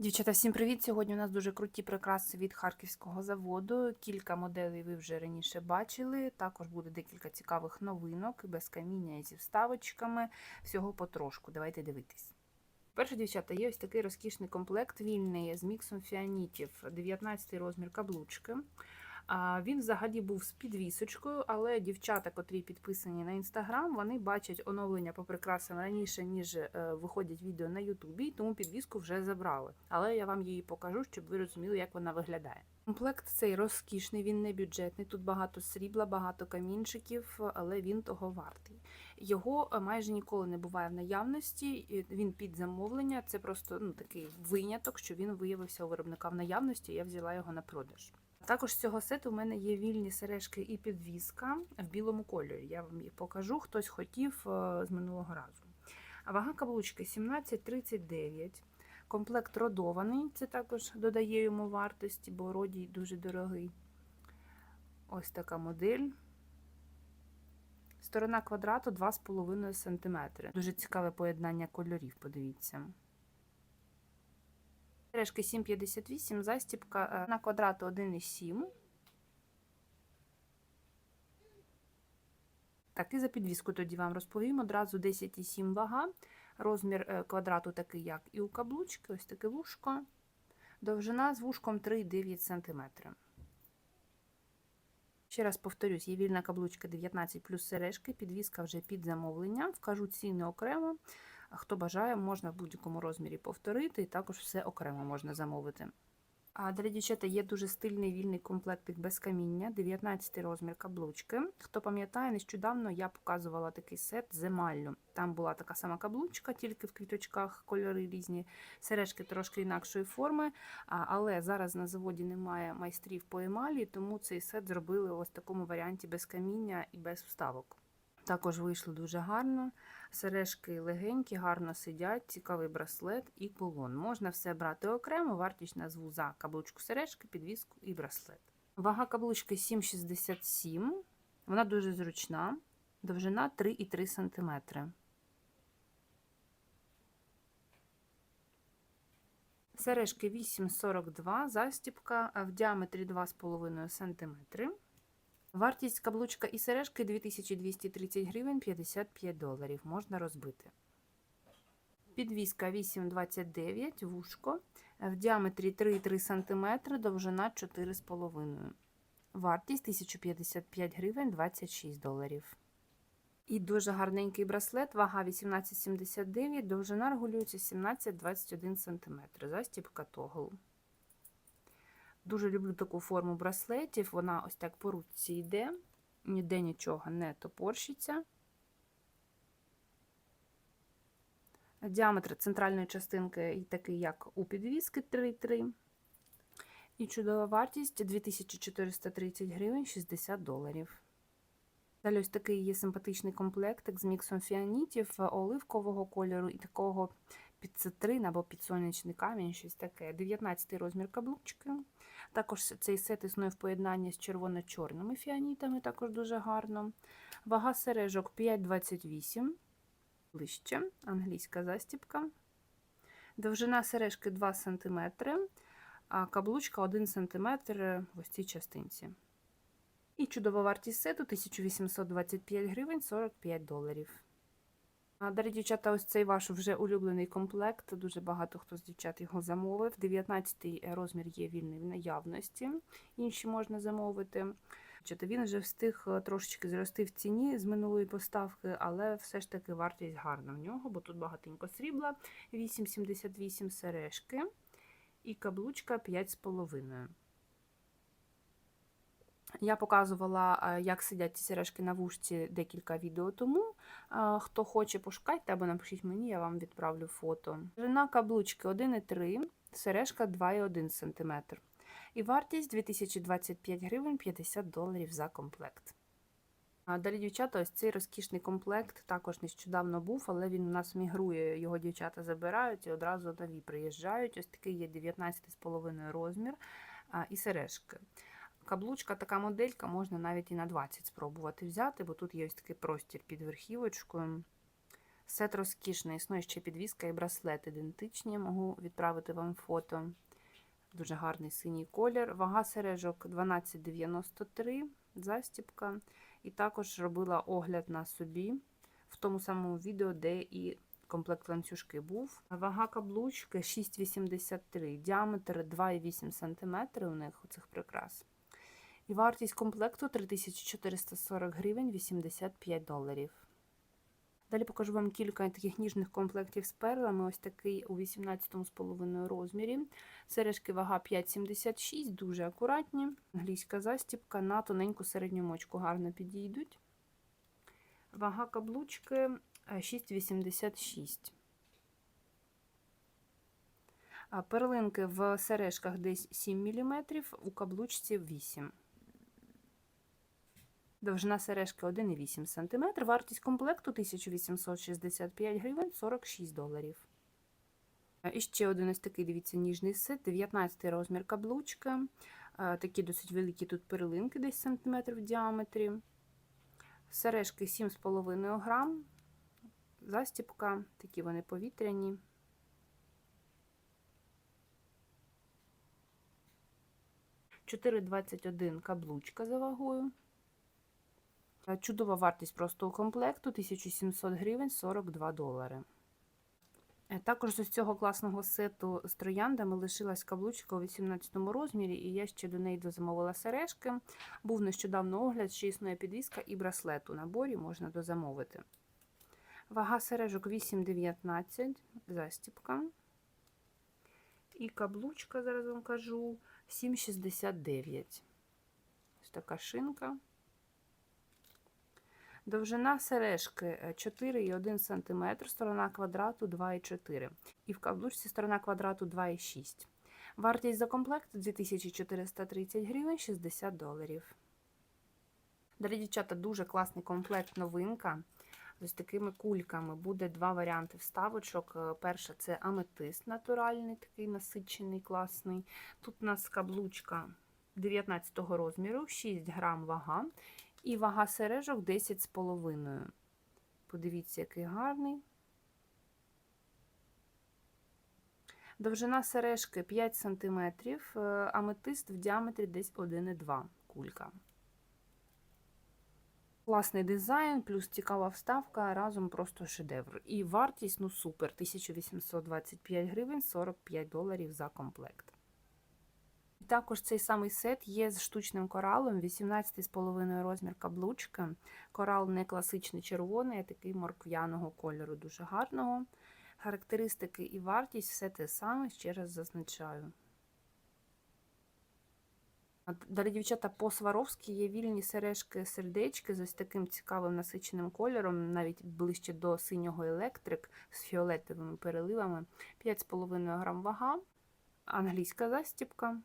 Дівчата, всім привіт! Сьогодні у нас дуже круті прикраси від харківського заводу. Кілька моделей ви вже раніше бачили. Також буде декілька цікавих новинок без каміння і зі вставочками. Всього потрошку. Давайте дивитись. Перше, дівчата, є ось такий розкішний комплект вільний з міксом фіанітів, 19 розмір каблучки. А, Він взагалі був з підвісочкою, але дівчата, котрі підписані на інстаграм, вони бачать оновлення по прикрасам раніше, ніж е, виходять відео на Ютубі, тому підвіску вже забрали. Але я вам її покажу, щоб ви розуміли, як вона виглядає. Комплект цей розкішний, він не бюджетний. Тут багато срібла, багато камінчиків, але він того вартий. Його е, майже ніколи не буває в наявності. Він під замовлення. Це просто ну такий виняток, що він виявився у виробника в наявності. Я взяла його на продаж. Також з цього сету у мене є вільні сережки і підвіска в білому кольорі. Я вам їх покажу, хтось хотів е, з минулого разу. Вага каблучки 17,39. Комплект родований, це також додає йому вартості, бо родій дуже дорогий. Ось така модель. Сторона квадрату 2,5 см. Дуже цікаве поєднання кольорів, подивіться. Сережки 7,58, застіпка на квадрату 1,7. Так, і за підвіску тоді вам розповім. Одразу 10,7 вага. Розмір е, квадрату такий, як і у каблучки, ось таке вушко. Довжина з вушком 3,9 см. Ще раз повторюсь, є вільна каблучка 19 плюс сережки, підвіска вже під замовлення. Вкажу ціни окремо. Хто бажає, можна в будь-якому розмірі повторити, і також все окремо можна замовити. А для дівчата є дуже стильний вільний комплектик без каміння, 19 розмір каблучки. Хто пам'ятає, нещодавно я показувала такий сет з. Там була така сама каблучка, тільки в квіточках кольори різні, сережки трошки інакшої форми. Але зараз на заводі немає майстрів по емалі, тому цей сет зробили ось в такому варіанті без каміння і без вставок. Також вийшло дуже гарно. Сережки легенькі, гарно сидять, цікавий браслет і кулон. Можна все брати окремо, вартість назву за каблучку сережки, підвіску і браслет. Вага каблучки 7,67, вона дуже зручна, довжина 3,3 см. Сережки 8,42, застіпка в діаметрі 2,5 см. Вартість каблучка і сережки 2230 гривень 55 доларів. Можна розбити. Підвіска 8,29 вушко. В діаметрі 3,3 см, довжина 4,5 Вартість 1055 гривень 26 доларів. І дуже гарненький браслет, вага 18,79, довжина регулюється 17-21 см. Застібка тогл. Дуже люблю таку форму браслетів. Вона ось так по руці йде, ніде нічого не топорщиться. Діаметр центральної частинки такий, як у підвіски 3,3. І чудова вартість 2430 гривень 60 доларів. Далі ось такий є симпатичний комплектик з міксом фіанітів оливкового кольору і такого під цитрин або під сонячний камінь, щось таке. 19 розмір каблучки. Також цей сет існує в поєднанні з червоно-чорними фіанітами, також дуже гарно. Вага сережок 5,28, ближче, англійська застіпка. Довжина сережки 2 см, а каблучка 1 см в ось цій частинці. І чудова вартість сету 1825 гривень 45 доларів. Дорогі дівчата, ось цей ваш вже улюблений комплект. Дуже багато хто з дівчат його замовив. 19-й розмір є вільний в наявності, інші можна замовити. Він вже встиг е, трошечки зрости в ціні з минулої поставки, але все ж таки вартість гарна в нього, бо тут багатенько срібла, 8,78 сережки і каблучка 5,5. Я показувала, е, як сидять ці сережки на вушці декілька відео тому. Е, хто хоче, пошукайте або напишіть мені, я вам відправлю фото. Жина каблучки 1,3, сережка 2,1 см. І вартість 2025 гривень 50 доларів за комплект. Далі, дівчата, ось цей розкішний комплект також нещодавно був, але він у нас мігрує, його дівчата забирають і одразу нові приїжджають. Ось такий є 19,5 розмір і сережки. Каблучка, така моделька, можна навіть і на 20 спробувати взяти, бо тут є ось такий простір під верхівочкою. Сет розкішний, існує ще підвіска і браслет ідентичні. Можу відправити вам фото. Дуже гарний синій колір. Вага сережок 12,93, застіпка. І також робила огляд на собі в тому самому відео, де і комплект ланцюжки був. Вага каблучки 6,83, діаметр 2,8 см у них у цих прикрас. І вартість комплекту 3440 гривень 85 доларів. Далі покажу вам кілька таких ніжних комплектів з перлами. Ось такий у 18,5 розмірі. Сережки вага 5,76, дуже акуратні. Англійська застіпка на тоненьку середню мочку гарно підійдуть. Вага каблучки е, 6,86. А Перлинки в сережках десь 7 мм, у каблучці 8 Довжина сережки 1,8 см, вартість комплекту 1865 гривень 46 доларів. І ще один ось такий, дивіться, ніжний сет, 19 розмір каблучка. Такі досить великі тут перлинки, десь сантиметр в діаметрі. Сережки 7,5 грам. Застіпка, такі вони повітряні. Чотири двадцять один каблучка за вагою. Чудова вартість простого комплекту 1700 гривень 42 долари. Е, Також з цього класного сету з трояндами лишилась каблучка у 18 розмірі, і я ще до неї дозамовила сережки. Був нещодавно огляд, що існує підвіска і браслет у наборі можна дозамовити. Вага сережок 8,19, застіпка. І каблучка, зараз вам кажу, 7,69. Ось така шинка. Довжина сережки 4,1 см, сторона квадрату 2,4 і в каблучці сторона квадрату 2,6. Вартість за комплект 2430 гривень 60 доларів. Далі, дівчата, дуже класний комплект новинка. З такими кульками буде два варіанти вставочок. Перша це аметист натуральний, такий насичений, класний. Тут у нас каблучка 19 розміру, 6 грам вага. І вага сережок 10,5. Подивіться, який гарний. Довжина сережки 5 см, аметист в діаметрі десь 1,2 кулька. Класний дизайн, плюс цікава вставка, разом просто шедевр. І вартість, ну супер, 1825 гривень 45 доларів за комплект. Також цей самий сет є з штучним коралом, 18,5 розмір каблучка. Корал не класичний червоний, а такий морквяного кольору, дуже гарного. Характеристики і вартість все те саме, ще раз зазначаю. Далі, дівчата, по Сваровськи є вільні сережки сердечки з ось таким цікавим насиченим кольором, навіть ближче до синього електрик з фіолетовими переливами. 5,5 грам вага, англійська застіпка.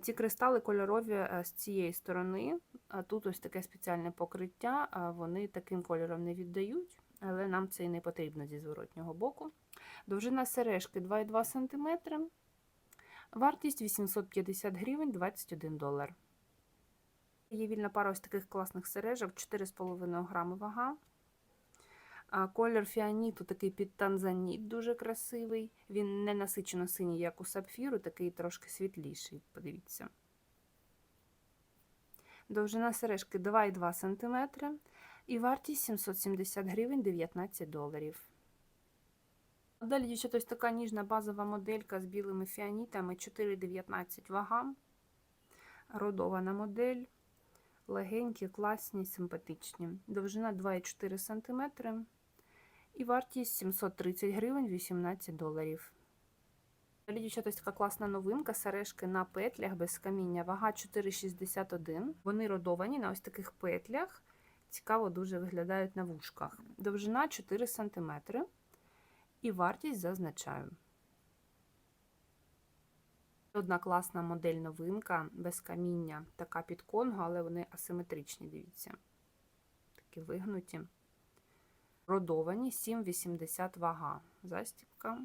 Ці кристали кольорові з цієї сторони, а тут ось таке спеціальне покриття, вони таким кольором не віддають, але нам це і не потрібно зі зворотнього боку. Довжина сережки 2,2 см, вартість 850 гривень 21 долар. Є вільна пара ось таких класних сережок, 4,5 грами вага. Колір фіаніту такий під танзаніт, дуже красивий. Він не насичено синій, як у сапфіру, такий трошки світліший, подивіться. Довжина сережки 2,2 см і вартість 770 гривень 19 доларів. Далі, дівчата, ось така ніжна базова моделька з білими фіанітами 4,19 вага. Родована модель. Легенькі, класні, симпатичні. Довжина 2,4 см. І вартість 730 гривень 18 доларів. Далі, дівчата, ось така класна новинка. Сережки на петлях без каміння. Вага 4,61. Вони родовані на ось таких петлях. Цікаво, дуже виглядають на вушках. Довжина 4 см. І вартість зазначаю. Одна класна модель новинка без каміння. Така під конго, але вони асиметричні, дивіться. Такі вигнуті. Родовані 7,80 вага. Застіпка.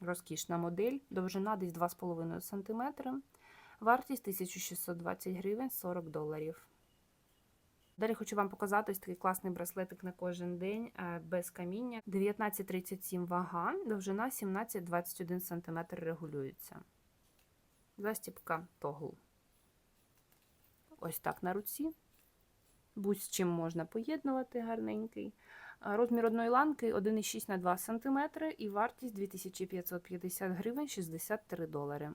Розкішна модель. Довжина десь 2,5 см. Вартість 1620 гривень 40 доларів. Далі хочу вам показати ось такий класний браслетик на кожен день е, без каміння. 19,37 вага, довжина 17-21 см регулюється. Застіпка тогл. Ось так на руці. Будь з чим можна поєднувати гарненький. Розмір одної ланки 1,6 на 2 см і вартість 2550 гривень 63 долари.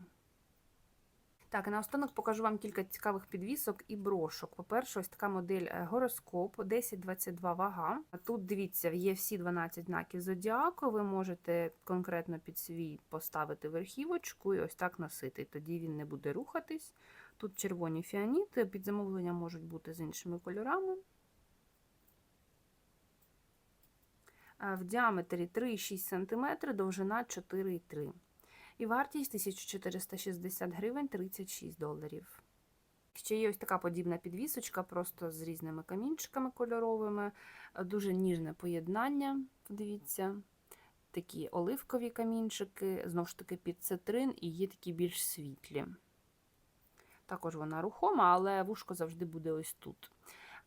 Так, і наостанок покажу вам кілька цікавих підвісок і брошок. По-перше, ось така модель е, гороскоп 10-22 вага. Тут дивіться, є всі 12 знаків зодіаку. Ви можете конкретно під свій поставити верхівочку і ось так носити. Тоді він не буде рухатись. Тут червоні фіаніти, під замовлення можуть бути з іншими кольорами. Е, В діаметрі 3,6 см, довжина 4,3 І вартість 1460 гривень 36 доларів. Ще є ось така подібна підвісочка, просто з різними камінчиками кольоровими, Е, дуже ніжне поєднання. Подивіться, такі оливкові камінчики, знову ж таки під цитрин, і є такі більш світлі. Також вона рухома, але вушко завжди буде ось тут.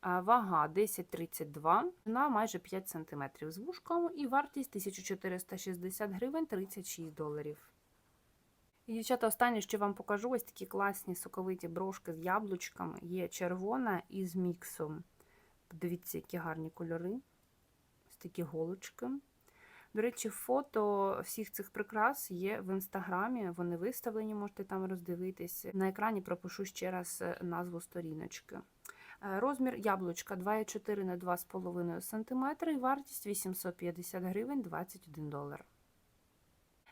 Вага 10,32, вона майже 5 см з вушком і вартість 1460 гривень 36 доларів. І, дівчата, останнє, що вам покажу, ось такі класні соковиті брошки з яблучками. Є червона і з міксом. Подивіться, які гарні кольори. Ось такі голочки. До речі, фото всіх цих прикрас є в інстаграмі. Вони виставлені, можете там роздивитись. На екрані пропишу ще раз е, назву сторіночки. Е, Розмір яблучка 2,4 на 2,5 см і вартість 850 гривень 21 долар.